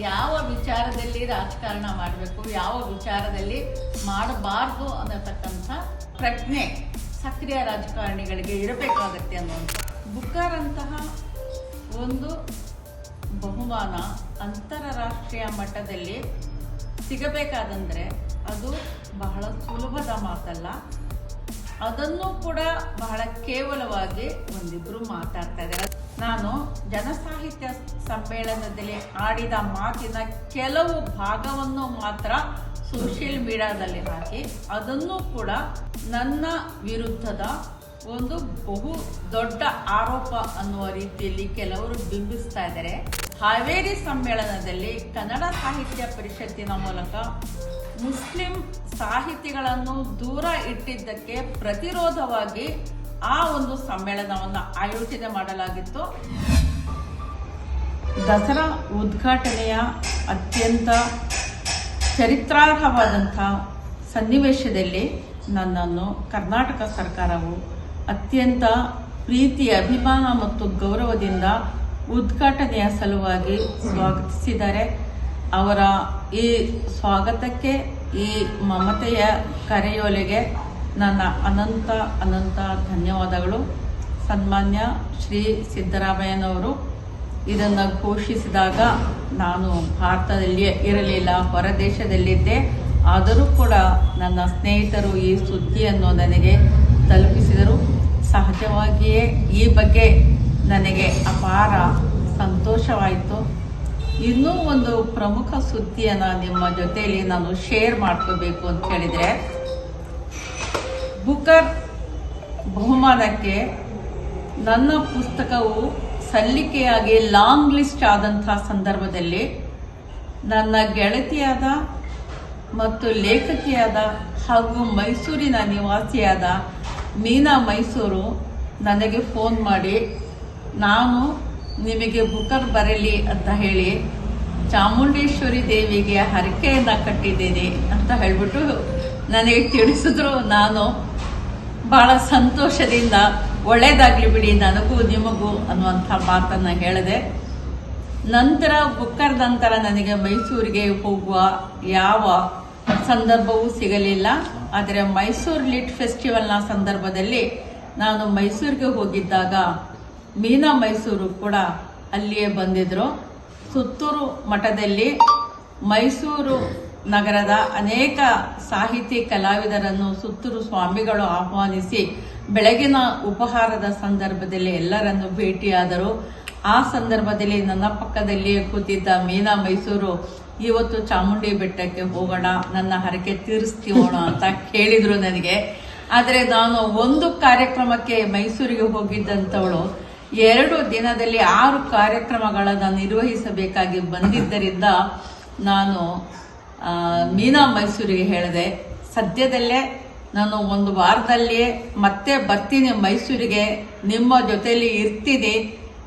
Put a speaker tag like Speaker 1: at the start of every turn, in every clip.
Speaker 1: ಯಾವ ವಿಚಾರದಲ್ಲಿ ರಾಜಕಾರಣ ಮಾಡಬೇಕು, ಯಾವ ವಿಚಾರದಲ್ಲಿ ಮಾಡಬಾರ್ದು ಅನ್ನತಕ್ಕಂಥ ಪ್ರಜ್ಞೆ ಸಕ್ರಿಯ ರಾಜಕಾರಣಿಗಳಿಗೆ ಇರಬೇಕಾಗತ್ತೆ ಅನ್ನೋದು. ಬುಕ್ಕರ್ ಅಂತಹ ಒಂದು ಬಹುಮಾನ ಅಂತಾರಾಷ್ಟ್ರೀಯ ಮಟ್ಟದಲ್ಲಿ ಸಿಗಬೇಕಾದಂದರೆ ಅದು ಬಹಳ ಸುಲಭದ ಮಾತಲ್ಲ. ಅದನ್ನು ಕೂಡ ಬಹಳ ಕೇವಲವಾಗಿ ಒಂದಿಬ್ಬರು ಮಾತಾಡ್ತಾ ಇದ್ದಾರೆ. ನಾನು ಜನಸಾಹಿತ್ಯ ಸಮ್ಮೇಳನದಲ್ಲಿ ಆಡಿದ ಮಾತಿನ ಕೆಲವು ಭಾಗವನ್ನು ಮಾತ್ರ ಸೋಷಿಯಲ್ ಮೀಡಿಯಾದಲ್ಲಿ ಹಾಕಿ, ಅದನ್ನು ಕೂಡ ನನ್ನ ವಿರುದ್ಧದ ಒಂದು ಬಹು ದೊಡ್ಡ ಆರೋಪ ಅನ್ನುವ ರೀತಿಯಲ್ಲಿ ಕೆಲವರು ಬಿಂಬಿಸ್ತಾ ಇದ್ದಾರೆ. ಹಾವೇರಿ ಸಮ್ಮೇಳನದಲ್ಲಿ ಕನ್ನಡ ಸಾಹಿತ್ಯ ಪರಿಷತ್ತಿನ ಮೂಲಕ ಮುಸ್ಲಿಂ ಸಾಹಿತಿಗಳನ್ನು ದೂರ ಇಟ್ಟಿದ್ದಕ್ಕೆ ಪ್ರತಿರೋಧವಾಗಿ ಆ ಒಂದು ಸಮ್ಮೇಳನವನ್ನು ಆಯೋಜನೆ ಮಾಡಲಾಗಿತ್ತು. ದಸರಾ ಉದ್ಘಾಟನೆಯ ಅತ್ಯಂತ ಚರಿತ್ರಾರ್ಹವಾದಂಥ ಸನ್ನಿವೇಶದಲ್ಲಿ ನನ್ನನ್ನು ಕರ್ನಾಟಕ ಸರ್ಕಾರವು ಅತ್ಯಂತ ಪ್ರೀತಿ ಅಭಿಮಾನ ಮತ್ತು ಗೌರವದಿಂದ ಉದ್ಘಾಟನೆಯ ಸಲುವಾಗಿ ಸ್ವಾಗತಿಸಿದ್ದಾರೆ. ಅವರ ಈ ಸ್ವಾಗತಕ್ಕೆ ಈ ಮಮತೆಯ ಕರೆಯೋಲೆಗೆ ನನ್ನ ಅನಂತ ಅನಂತ ಧನ್ಯವಾದಗಳು. ಸನ್ಮಾನ್ಯ ಶ್ರೀ ಸಿದ್ದರಾಮಯ್ಯನವರು ಇದನ್ನು ಘೋಷಿಸಿದಾಗ ನಾನು ಭಾರತದಲ್ಲಿಯೇ ಇರಲಿಲ್ಲ, ಹೊರದೇಶದಲ್ಲಿದ್ದೆ. ಆದರೂ ಕೂಡ ನನ್ನ ಸ್ನೇಹಿತರು ಈ ಸುದ್ದಿಯನ್ನು ನನಗೆ ತಲುಪಿಸಿದರು. ಸಹಜವಾಗಿಯೇ ಈ ಬಗ್ಗೆ ನನಗೆ ಅಪಾರ ಸಂತೋಷವಾಯಿತು. ಇನ್ನೂ ಒಂದು ಪ್ರಮುಖ ಸುದ್ದಿಯನ್ನು ನಿಮ್ಮ ಜೊತೆಯಲ್ಲಿ ನಾನು ಶೇರ್ ಮಾಡ್ಕೋಬೇಕು ಅಂತ ಹೇಳಿದರೆ ಬುಕರ್ ಬಹುಮಾನಕ್ಕೆ ನನ್ನ ಪುಸ್ತಕವು ಸಲ್ಲಿಕೆಯಾಗಿ ಲಾಂಗ್ ಲಿಸ್ಟ್ ಆದಂಥ ಸಂದರ್ಭದಲ್ಲಿ ನನ್ನ ಗೆಳತಿಯಾದ ಮತ್ತು ಲೇಖಕಿಯಾದ ಹಾಗೂ ಮೈಸೂರಿನ ನಿವಾಸಿಯಾದ ಮೀನಾ ಮೈಸೂರು ನನಗೆ ಫೋನ್ ಮಾಡಿ, ನಾನು ನಿಮಗೆ ಬುಕರ್ ಬರಲಿ ಅಂತ ಹೇಳಿ ಚಾಮುಂಡೇಶ್ವರಿ ದೇವಿಗೆ ಹರಕೆಯನ್ನು ಕಟ್ಟಿದ್ದೇನೆ ಅಂತ ಹೇಳಿಬಿಟ್ಟು ನನಗೆ ತಿಳಿಸಿದ್ರು. ನಾನು ಬಹಳ ಸಂತೋಷದಿಂದ ಒಳ್ಳೇದಾಗ್ಲಿ ಬಿಡಿ ನನಗೂ ನಿಮಗೂ ಅನ್ನುವಂಥ ಮಾತನ್ನು ಹೇಳಿದೆ. ನಂತರ ಬುಕ್ಕರ್ ನಂತರ ನನಗೆ ಮೈಸೂರಿಗೆ ಹೋಗುವ ಯಾವ ಸಂದರ್ಭವೂ ಸಿಗಲಿಲ್ಲ. ಆದರೆ ಮೈಸೂರು ಲಿಟ್ ಫೆಸ್ಟಿವಲ್ನ ಸಂದರ್ಭದಲ್ಲಿ ನಾನು ಮೈಸೂರಿಗೆ ಹೋಗಿದ್ದಾಗ ಮೀನಾ ಮೈಸೂರು ಕೂಡ ಅಲ್ಲಿಯೇ ಬಂದಿದ್ದರು ಸುತ್ತೂರು ಮಠದಲ್ಲಿ ಮೈಸೂರು ನಗರದ ಅನೇಕ ಸಾಹಿತಿ ಕಲಾವಿದರನ್ನು ಸುತ್ತೂರು ಸ್ವಾಮಿಗಳು ಆಹ್ವಾನಿಸಿ ಬೆಳಗಿನ ಉಪಹಾರದ ಸಂದರ್ಭದಲ್ಲಿ ಎಲ್ಲರನ್ನು ಭೇಟಿಯಾದರು. ಆ ಸಂದರ್ಭದಲ್ಲಿ ನನ್ನ ಪಕ್ಕದಲ್ಲಿಯೇ ಕೂತಿದ್ದ ಮೀನಾ ಮೈಸೂರು, ಇವತ್ತು ಚಾಮುಂಡಿ ಬೆಟ್ಟಕ್ಕೆ ಹೋಗೋಣ, ನನ್ನ ಹರಕೆ ತೀರಿಸ್ತೀವೋಣ ಅಂತ ಕೇಳಿದ್ರು ನನಗೆ. ಆದರೆ ನಾನು ಒಂದು ಕಾರ್ಯಕ್ರಮಕ್ಕೆ ಮೈಸೂರಿಗೆ ಹೋಗಿದ್ದಂಥವಳು ಎರಡು ದಿನದಲ್ಲಿ ಆರು ಕಾರ್ಯಕ್ರಮಗಳನ್ನು ನಿರ್ವಹಿಸಬೇಕಾಗಿ ಬಂದಿದ್ದರಿಂದ ನಾನು ಮೀನಾ ಮೈಸೂರಿಗೆ ಹೇಳಿದೆ, ಸದ್ಯದಲ್ಲೇ ನಾನು ಒಂದು ವಾರದಲ್ಲಿಯೇ ಮತ್ತೆ ಬರ್ತೀನಿ ಮೈಸೂರಿಗೆ, ನಿಮ್ಮ ಜೊತೆಯಲ್ಲಿ ಇರ್ತೀನಿ,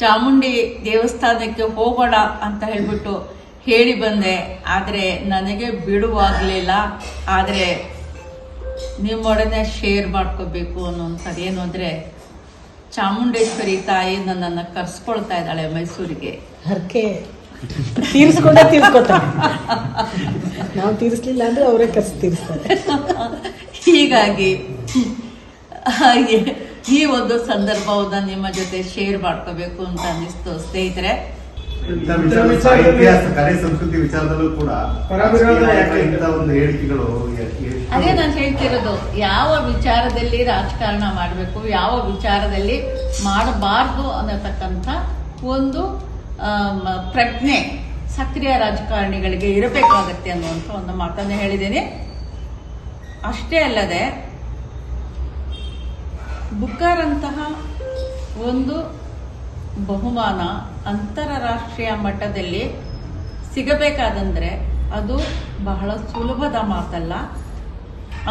Speaker 1: ಚಾಮುಂಡಿ ದೇವಸ್ಥಾನಕ್ಕೆ ಹೋಗೋಣ ಅಂತ ಹೇಳ್ಬಿಟ್ಟು ಹೇಳಿ ಬಂದೆ. ಆದರೆ ನನಗೆ ಬಿಡುವಾಗಲಿಲ್ಲ. ಆದರೆ ನಿಮ್ಮೊಡನೆ ಶೇರ್ ಮಾಡ್ಕೋಬೇಕು ಅನ್ನೋಂಥದ್ದು ಏನು ಅಂದರೆ, ಚಾಮುಂಡೇಶ್ವರಿ ತಾಯಿ ನನ್ನನ್ನು ಕರ್ಸ್ಕೊಳ್ತಾ ಇದ್ದಾಳೆ ಮೈಸೂರಿಗೆ.
Speaker 2: ಹರಕೆ. ತೀರಿಸ್ಕೊಂಡೇ ತೀರ್ಸ್ಕೊತಾರೆ. ನಾವು ತೀರಿಸ್ಲಿಲ್ಲ ಅಂದ್ರೆ ಅವರೇ ಕಸ ತೀರಿಸ್ತಾರೆ.
Speaker 1: ಹೀಗಾಗಿ ಹಾಗೆ ಈ ಒಂದು ಸಂದರ್ಭವನ್ನ ನಿಮ್ಮ ಜೊತೆ ಶೇರ್ ಮಾಡ್ಕೋಬೇಕು ಅಂತ ಅನ್ನಿಸ್ತು. ಸ್ನೇಹಿತರೆ
Speaker 3: ಸಂಸ್ಕೃತಿ ವಿಚಾರದಲ್ಲೂ ಕೂಡ
Speaker 4: ಪರವಿರೋಧ ಯಾಕೆ?
Speaker 3: ಇಂಥ ಒಂದು ಹೇಳಿಕೆಗಳು
Speaker 1: ಅದೇ ನಾನು ಹೇಳ್ತಿರೋದು ಯಾವ ವಿಚಾರದಲ್ಲಿ ರಾಜಕಾರಣ ಮಾಡಬೇಕು ಯಾವ ವಿಚಾರದಲ್ಲಿ ಮಾಡಬಾರ್ದು ಅನ್ನತಕ್ಕಂಥ ಒಂದು ಪ್ರಜ್ಞೆ ಸಕ್ರಿಯ ರಾಜಕಾರಣಿಗಳಿಗೆ ಇರಬೇಕಾಗತ್ತೆ ಅನ್ನುವಂಥ ಒಂದು ಮಾತನ್ನು ಹೇಳಿದ್ದೀನಿ. ಅಷ್ಟೇ ಅಲ್ಲದೆ ಬುಕ್ಕರ್ ಅಂತಹ ಒಂದು ಬಹುಮಾನ ಅಂತಾರಾಷ್ಟ್ರೀಯ ಮಟ್ಟದಲ್ಲಿ ಸಿಗಬೇಕಾದಂದ್ರೆ ಅದು ಬಹಳ ಸುಲಭದ ಮಾತಲ್ಲ.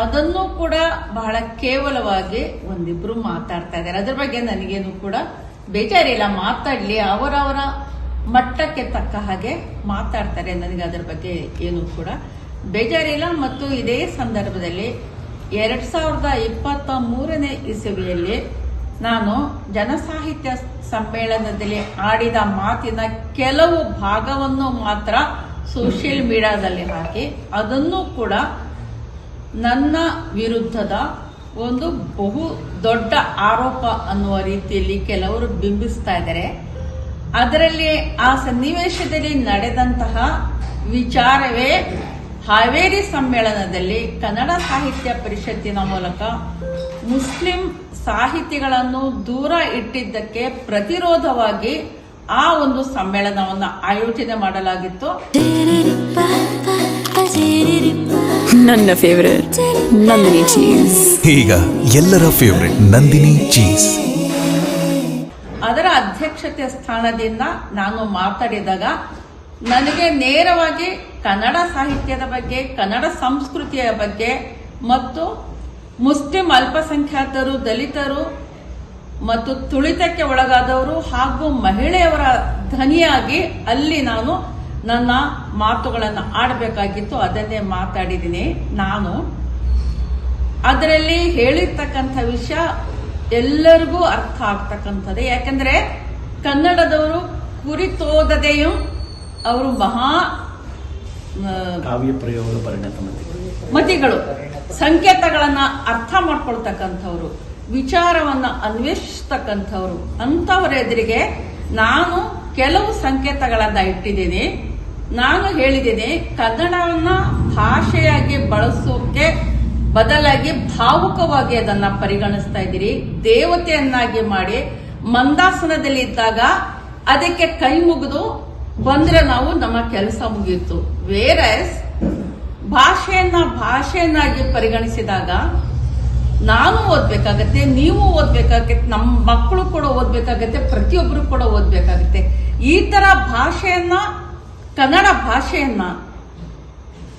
Speaker 1: ಅದನ್ನು ಕೂಡ ಬಹಳ ಕೇವಲವಾಗಿ ಒಂದಿಬ್ರು ಮಾತಾಡ್ತಾ ಇದ್ದಾರೆ. ಅದ್ರ ಬಗ್ಗೆ ನನಗೇನು ಕೂಡ ಬೇಜಾರಿಲ್ಲ, ಮಾತಾಡ್ಲಿ, ಅವರವರ ಮಟ್ಟಕ್ಕೆ ತಕ್ಕ ಹಾಗೆ ಮಾತಾಡ್ತಾರೆ ನನಗೆ ಅದರ ಬಗ್ಗೆ ಏನು ಕೂಡ. ಬೇಜಾರಿಲ್ಲ ಮತ್ತು ಇದೇ ಸಂದರ್ಭದಲ್ಲಿ ಎರಡ್ ಸಾವಿರದ ಇಪ್ಪತ್ತ ಮೂರನೇ ಇಸವಿಯಲ್ಲಿ ನಾನು ಜನಸಾಹಿತ್ಯ ಸಮ್ಮೇಳನದಲ್ಲಿ ಆಡಿದ ಮಾತಿನ ಕೆಲವು ಭಾಗವನ್ನು ಮಾತ್ರ ಸೋಷಿಯಲ್ ಮೀಡಿಯಾದಲ್ಲಿ ಹಾಕಿ, ಅದನ್ನು ಕೂಡ ನನ್ನ ವಿರುದ್ಧದ ಒಂದು ಬಹು ದೊಡ್ಡ ಆರೋಪ ಅನ್ನುವ ರೀತಿಯಲ್ಲಿ ಕೆಲವರು ಬಿಂಬಿಸ್ತಾ ಇದ್ದಾರೆ. ಅದರಲ್ಲಿ ಆ ಸನ್ನಿವೇಶದಲ್ಲಿ ನಡೆದಂತಹ ವಿಚಾರವೇ ಹಾವೇರಿ ಸಮ್ಮೇಳನದಲ್ಲಿ ಕನ್ನಡ ಸಾಹಿತ್ಯ ಪರಿಷತ್ತಿನ ಮೂಲಕ ಮುಸ್ಲಿಂ ಸಾಹಿತಿಗಳನ್ನು ದೂರ ಇಟ್ಟಿದ್ದಕ್ಕೆ ಪ್ರತಿರೋಧವಾಗಿ ಆ ಒಂದು ಸಮ್ಮೇಳನವನ್ನು ಆಯೋಜನೆ ಮಾಡಲಾಗಿತ್ತು.
Speaker 4: ನನ್ನ ಫೇವರೇಟ್ ನಂದಿನಿ ಚೀಸ್
Speaker 5: ಈಗ ಎಲ್ಲರ ಫೇವರೇಟ್ ನಂದಿನಿ ಚೀಸ್
Speaker 1: ಅದರ ಅಧ್ಯಕ್ಷತೆ ಸ್ಥಾನದಿಂದ ನಾನು ಮಾತಾಡಿದಾಗ ನನಗೆ ನೇರವಾಗಿ ಕನ್ನಡ ಸಾಹಿತ್ಯದ ಬಗ್ಗೆ ಕನ್ನಡ ಸಂಸ್ಕೃತಿಯ ಬಗ್ಗೆ ಮತ್ತು ಮುಸ್ಲಿಂ ಅಲ್ಪಸಂಖ್ಯಾತರು ದಲಿತರು ಮತ್ತು ತುಳಿತಕ್ಕೆ ಒಳಗಾದವರು ಹಾಗೂ ಮಹಿಳೆಯರ ಧ್ವನಿಯಾಗಿ ಅಲ್ಲಿ ನಾನು ನನ್ನ ಮಾತುಗಳನ್ನು ಆಡಬೇಕಾಗಿತ್ತು ಅದನ್ನೇ ಮಾತಾಡಿದ್ದೀನಿ ನಾನು. ಅದರಲ್ಲಿ ಹೇಳಿರ್ತಕ್ಕಂಥ ವಿಷಯ ಎಲ್ಲರಿಗೂ ಅರ್ಥ ಆಗ್ತಕ್ಕಂಥದ್ದು. ಯಾಕಂದ್ರೆ ಕನ್ನಡದವರು ಕುರಿತೋದದೆಯು ಅವರು ಮಹಾ
Speaker 6: ಕಾವ್ಯ ಪ್ರಯೋಗ ಪರಿಣತ ಮತಿಗಳು
Speaker 1: ಮತಿಗಳು ಸಂಕೇತಗಳನ್ನ ಅರ್ಥ ಮಾಡ್ಕೊಳ್ತಕ್ಕಂಥವ್ರು ವಿಚಾರವನ್ನ ಅನ್ವೇಷಿಸ್ತಕ್ಕಂಥವ್ರು ಅಂಥವ್ರ ಎದುರಿಗೆ ನಾನು ಕೆಲವು ಸಂಕೇತಗಳನ್ನ ಇಟ್ಟಿದ್ದೀನಿ. ನಾನು ಹೇಳಿದ್ದೇನೆ, ಕನ್ನಡವನ್ನ ಭಾಷೆಯಾಗಿ ಬಳಸೋಕೆ ಬದಲಾಗಿ ಭಾವುಕವಾಗಿ ಅದನ್ನ ಪರಿಗಣಿಸ್ತಾ ಇದ್ದೀರಿ. ದೇವತೆಯನ್ನಾಗಿ ಮಾಡಿ ಮಂದಾಸನದಲ್ಲಿ ಇದ್ದಾಗ ಅದಕ್ಕೆ ಕೈ ಮುಗಿದು ಬಂದ್ರೆ ನಾವು ನಮ್ಮ ಕೆಲಸ ಮುಗಿಯಿತು. ವೇರಸ್ ಭಾಷೆಯನ್ನ ಭಾಷೆಯನ್ನಾಗಿ ಪರಿಗಣಿಸಿದಾಗ ನಾನು ಓದ್ಬೇಕಾಗತ್ತೆ, ನೀವು ಓದ್ಬೇಕಾಗತ್ತೆ ನಮ್ಮ ಮಕ್ಕಳು ಕೂಡ ಓದ್ಬೇಕಾಗತ್ತೆ ಪ್ರತಿಯೊಬ್ಬರು ಕೂಡ ಓದ್ಬೇಕಾಗತ್ತೆ. ಈ ತರ ಭಾಷೆಯನ್ನ ಕನ್ನಡ ಭಾಷೆಯನ್ನ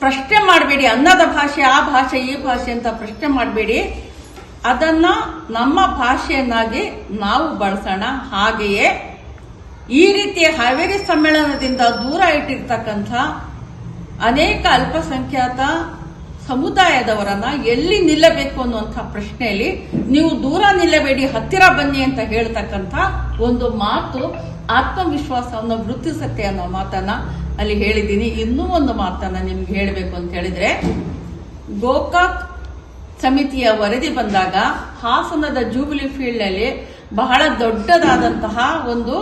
Speaker 1: ಪ್ರಶ್ನೆ ಮಾಡಬೇಡಿ, ಅನ್ನದ ಭಾಷೆ, ಆ ಭಾಷೆ, ಈ ಭಾಷೆ ಅಂತ ಪ್ರಶ್ನೆ ಮಾಡಬೇಡಿ. ಅದನ್ನ ನಮ್ಮ ಭಾಷೆಯನ್ನಾಗಿ ನಾವು ಬಳಸೋಣ. ಹಾಗೆಯೇ ಈ ರೀತಿಯ ಹಾವೇರಿ ಸಮ್ಮೇಳನದಿಂದ ದೂರ ಇಟ್ಟಿರ್ತಕ್ಕಂಥ ಅನೇಕ ಅಲ್ಪಸಂಖ್ಯಾತ ಸಮುದಾಯದವರನ್ನ ಎಲ್ಲಿ ನಿಲ್ಲಬೇಕು ಅನ್ನುವಂಥ ಪ್ರಶ್ನೆಯಲ್ಲಿ ನೀವು ದೂರ ನಿಲ್ಲಬೇಡಿ, ಹತ್ತಿರ ಬನ್ನಿ ಅಂತ ಹೇಳ್ತಕ್ಕಂಥ ಒಂದು ಮಾತು ಆತ್ಮವಿಶ್ವಾಸವನ್ನು ವೃದ್ಧಿಸುತ್ತೆ ಅನ್ನೋ ಮಾತನ್ನ ಅಲ್ಲಿ ಹೇಳಿದ್ದೀನಿ. ಇನ್ನೂ ಒಂದು ಮಾತನ್ನ ನಿಮ್ಗೆ ಹೇಳಬೇಕು ಅಂತ ಹೇಳಿದ್ರೆ, ಗೋಕಾಕ್ ಸಮಿತಿಯ ವರದಿ ಬಂದಾಗ ಹಾಸನದ ಜೂಬಿಲಿ ಫೀಲ್ಡ್ನಲ್ಲಿ ಬಹಳ ದೊಡ್ಡದಾದಂತಹ ಒಂದು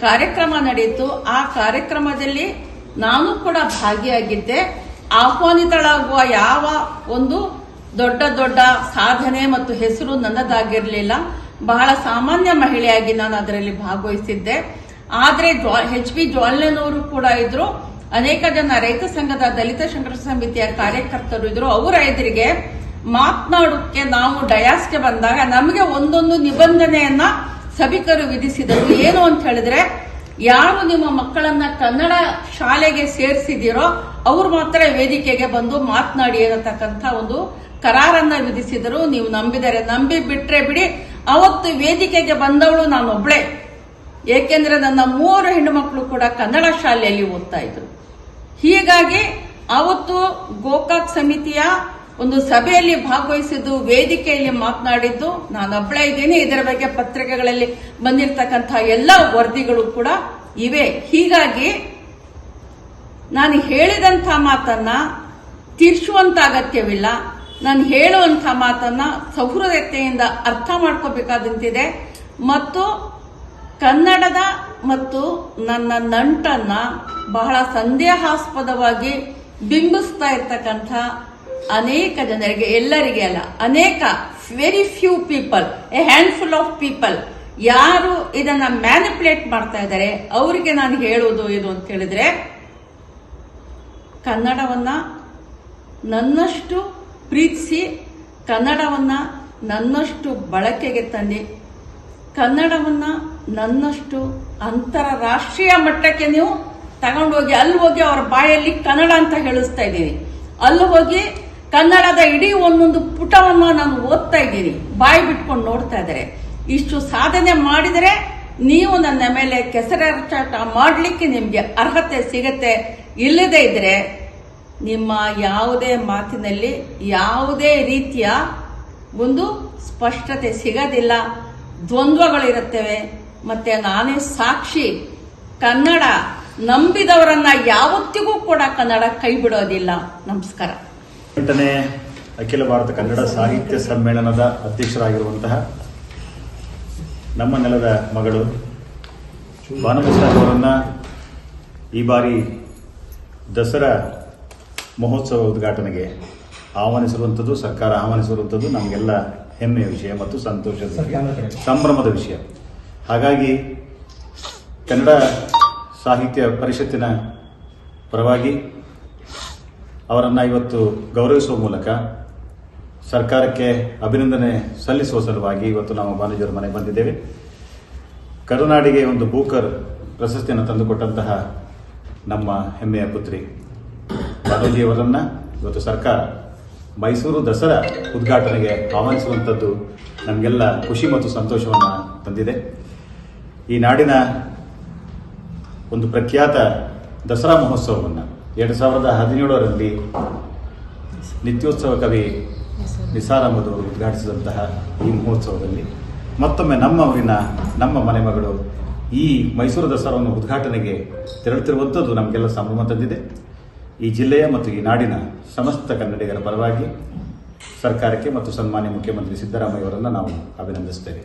Speaker 1: ಕಾರ್ಯಕ್ರಮ ನಡೆಯಿತು ಆ ಕಾರ್ಯಕ್ರಮದಲ್ಲಿ ನಾನು ಕೂಡ ಭಾಗಿಯಾಗಿದ್ದೆ. ಆಹ್ವಾನಿತಳಾಗುವ ಯಾವ ಒಂದು ದೊಡ್ಡ ದೊಡ್ಡ ಸಾಧನೆ ಮತ್ತು ಹೆಸರು ನನ್ನದಾಗಿರಲಿಲ್ಲ. ಬಹಳ ಸಾಮಾನ್ಯ ಮಹಿಳೆಯಾಗಿ ನಾನು ಅದರಲ್ಲಿ ಭಾಗವಹಿಸಿದ್ದೆ. ಆದ್ರೆ ಎಚ್ ಪಿ ಜ್ವಾಲ್ನವರು ಕೂಡ ಇದ್ರು. ಅನೇಕ ಜನ ರೈತ ಸಂಘದ ದಲಿತ ಸಂಘರ್ಷ ಸಮಿತಿಯ ಕಾರ್ಯಕರ್ತರು ಇದ್ರು. ಅವರ ಎದುರಿಗೆ ಮಾತನಾಡೋಕ್ಕೆ ನಾವು ಡಯಾಸ್ಗೆ ಬಂದಾಗ ನಮಗೆ ಒಂದೊಂದು ನಿಬಂಧನೆಯನ್ನ ಸಭಿಕರು ವಿಧಿಸಿದರು. ಏನು ಅಂತ ಹೇಳಿದ್ರೆ, ಯಾರು ನಿಮ್ಮ ಮಕ್ಕಳನ್ನ ಕನ್ನಡ ಶಾಲೆಗೆ ಸೇರಿಸಿದಿರೋ ಅವ್ರು ಮಾತ್ರ ವೇದಿಕೆಗೆ ಬಂದು ಮಾತನಾಡಿ ಅನ್ನತಕ್ಕಂಥ ಒಂದು ಕರಾರನ್ನ ವಿಧಿಸಿದರು. ನೀವು ನಂಬಿದರೆ ನಂಬಿ ಬಿಟ್ರೆ ಬಿಡಿ. ಅವತ್ತು ವೇದಿಕೆಗೆ ಬಂದವಳು ನಾನೊಬ್ಳೆ. ಏಕೆಂದ್ರೆ ನನ್ನ ಮೂವರು ಹೆಣ್ಣು ಮಕ್ಕಳು ಕೂಡ ಕನ್ನಡ ಶಾಲೆಯಲ್ಲಿ ಓದ್ತಾ ಇದ್ರು. ಹೀಗಾಗಿ ಅವತ್ತು ಗೋಕಾಕ್ ಸಮಿತಿಯ ಒಂದು ಸಭೆಯಲ್ಲಿ ಭಾಗವಹಿಸಿದ್ದು, ವೇದಿಕೆಯಲ್ಲಿ ಮಾತನಾಡಿದ್ದು, ನಾನು ನಾನೊಬ್ಬಳೇ ಇದ್ದೀನಿ. ಇದರ ಬಗ್ಗೆ ಪತ್ರಿಕೆಗಳಲ್ಲಿ ಬಂದಿರತಕ್ಕಂತಹ ಎಲ್ಲ ವರದಿಗಳು ಕೂಡ ಇವೆ. ಹೀಗಾಗಿ ನಾನು ಹೇಳಿದಂಥ ಮಾತನ್ನ ತೀರ್ಸುವಂತ ಅಗತ್ಯವಿಲ್ಲ. ನಾನು ಹೇಳುವಂಥ ಮಾತನ್ನ ಸೌಹೃದತೆಯಿಂದ ಅರ್ಥ ಮಾಡ್ಕೋಬೇಕಾದಂತಿದೆ. ಮತ್ತು ಕನ್ನಡದ ಮತ್ತು ನನ್ನ ನಂಟನ್ನ ಬಹಳ ಸಂದೇಹಾಸ್ಪದವಾಗಿ ಬಿಂಬಿಸ್ತಾ ಇರ್ತಕ್ಕಂಥ ಅನೇಕ ಜನರಿಗೆ, ಎಲ್ಲರಿಗೆ ಅಲ್ಲ, ಅನೇಕ very few people a handful of people ಯಾರು ಇದನ್ನ ಮ್ಯಾನಿಪುಲೇಟ್ ಮಾಡ್ತಾ ಇದ್ದಾರೆ, ಅವರಿಗೆ ನಾನು ಹೇಳುವುದು ಇದು ಅಂತ ಹೇಳಿದ್ರೆ, ಕನ್ನಡವನ್ನ ನನ್ನಷ್ಟು ಪ್ರೀತಿಸಿ, ಕನ್ನಡವನ್ನ ನನ್ನಷ್ಟು ಬಳಕೆಗೆ ತಂದಿ ಕನ್ನಡವನ್ನ ನನ್ನಷ್ಟು ಅಂತಾರಾಷ್ಟ್ರೀಯ ಮಟ್ಟಕ್ಕೆ ನೀವು ತಗೊಂಡೋಗಿ, ಅಲ್ಲಿ ಹೋಗಿ ಅವರ ಬಾಯಲ್ಲಿ ಕನ್ನಡ ಅಂತ ಹೇಳಿಸ್ತಾ ಇದ್ದೀರಿ. ಅಲ್ಲಿ ಹೋಗಿ ಕನ್ನಡದ ಇಡೀ ಒಂದೊಂದು ಪುಟವನ್ನು ನಾನು ಓದ್ತಾ ಇದ್ದೀರಿ. ಬಾಯಿ ಬಿಟ್ಕೊಂಡು ನೋಡ್ತಾ ಇದ್ದಾರೆ. ಇಷ್ಟು ಸಾಧನೆ ಮಾಡಿದರೆ ನೀವು ನನ್ನ ಮೇಲೆ ಕೆಸರಾಟ ಮಾಡಲಿಕ್ಕೆ ನಿಮಗೆ ಅರ್ಹತೆ ಸಿಗತ್ತೆ. ಇಲ್ಲದೇ ಇದ್ರೆ ನಿಮ್ಮ ಯಾವುದೇ ಮಾತಿನಲ್ಲಿ ಯಾವುದೇ ರೀತಿಯ ಒಂದು ಸ್ಪಷ್ಟತೆ ಸಿಗೋದಿಲ್ಲ. ದ್ವಂದ್ವಗಳಿರುತ್ತವೆ. ಮತ್ತೆ ನಾನೇ ಸಾಕ್ಷಿ. ಕನ್ನಡ ನಂಬಿದವರನ್ನ ಯಾವತ್ತಿಗೂ ಕೂಡ ಕನ್ನಡ ಕೈ ಬಿಡೋದಿಲ್ಲ. ನಮಸ್ಕಾರ.
Speaker 6: ಎಂಟನೇ ಅಖಿಲ ಭಾರತ ಕನ್ನಡ ಸಾಹಿತ್ಯ ಸಮ್ಮೇಳನದ ಅಧ್ಯಕ್ಷರಾಗಿರುವಂತಹ ನಮ್ಮ ನೆಲದ ಮಗಳು ಭಾನುಪ್ರಸಾದ್ ಅವರನ್ನ ಈ ಬಾರಿ ದಸರಾ ಮಹೋತ್ಸವ ಉದ್ಘಾಟನೆಗೆ ಆಹ್ವಾನಿಸಿರುವಂಥದ್ದು, ಸರ್ಕಾರ ಆಹ್ವಾನಿಸಿರುವಂಥದ್ದು ನಮಗೆಲ್ಲ ಹೆಮ್ಮೆಯ ವಿಷಯ ಮತ್ತು ಸಂತೋಷದ ವಿಷಯ, ಸಂಭ್ರಮದ ವಿಷಯ. ಹಾಗಾಗಿ ಕನ್ನಡ ಸಾಹಿತ್ಯ ಪರಿಷತ್ತಿನ ಪರವಾಗಿ ಅವರನ್ನು ಇವತ್ತು ಗೌರವಿಸುವ ಮೂಲಕ ಸರ್ಕಾರಕ್ಕೆ ಅಭಿನಂದನೆ ಸಲ್ಲಿಸುವ ಸಲುವಾಗಿ ಇವತ್ತು ನಾವು ಬಾನುಜಿಯವರ ಮನೆಗೆ ಬಂದಿದ್ದೇವೆ. ಕರುನಾಡಿಗೆ ಒಂದು ಬೂಕರ್ ಪ್ರಶಸ್ತಿಯನ್ನು ತಂದುಕೊಟ್ಟಂತಹ ನಮ್ಮ ಹೆಮ್ಮೆಯ ಪುತ್ರಿ ಬಾನೋಜಿಯವರನ್ನು ಇವತ್ತು ಸರ್ಕಾರ ಮೈಸೂರು ದಸರಾ ಉದ್ಘಾಟನೆಗೆ ಆಹ್ವಾನಿಸುವಂಥದ್ದು ನಮಗೆಲ್ಲ ಖುಷಿ ಮತ್ತು ಸಂತೋಷವನ್ನು ತಂದಿದೆ. ಈ ನಾಡಿನ ಒಂದು ಪ್ರಖ್ಯಾತ ದಸರಾ ಮಹೋತ್ಸವವನ್ನು ಎರಡು ಸಾವಿರದ ಹದಿನೇಳರಲ್ಲಿ ನಿತ್ಯೋತ್ಸವ ಕವಿ ನಿಸಾರ್ ಅಹಮದ್ ಅವರು ಉದ್ಘಾಟಿಸಿದಂತಹ ಈ ಮಹೋತ್ಸವದಲ್ಲಿ ಮತ್ತೊಮ್ಮೆ ನಮ್ಮ ಊರಿನ ನಮ್ಮ ಮನೆ ಮಗಳು ಈ ಮೈಸೂರು ದಸರಾವನ್ನು ಉದ್ಘಾಟನೆಗೆ ತೆರಳುತ್ತಿರುವಂಥದ್ದು ನಮಗೆಲ್ಲ ಸಂಭ್ರಮ ತಂದಿದೆ. ಈ ಜಿಲ್ಲೆಯ ಮತ್ತು ಈ ನಾಡಿನ ಸಮಸ್ತ ಕನ್ನಡಿಗರ ಪರವಾಗಿ ಸರ್ಕಾರಕ್ಕೆ ಮತ್ತು ಸನ್ಮಾನ್ಯ ಮುಖ್ಯಮಂತ್ರಿ ಸಿದ್ದರಾಮಯ್ಯ ಅವರನ್ನು ನಾವು ಅಭಿನಂದಿಸ್ತೇವೆ.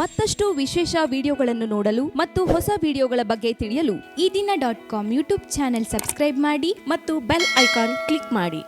Speaker 7: ಮತ್ತಷ್ಟು ವಿಶೇಷ ವಿಡಿಯೋಗಳನ್ನು ನೋಡಲು ಮತ್ತು ಹೊಸ ವಿಡಿಯೋಗಳ ಬಗ್ಗೆ ತಿಳಿಯಲು
Speaker 8: Ee Dina dot com YouTube channel subscribe ಮಾಡಿ ಮತ್ತು ಬೆಲ್ ಐಕಾನ್ ಕ್ಲಿಕ್ ಮಾಡಿ.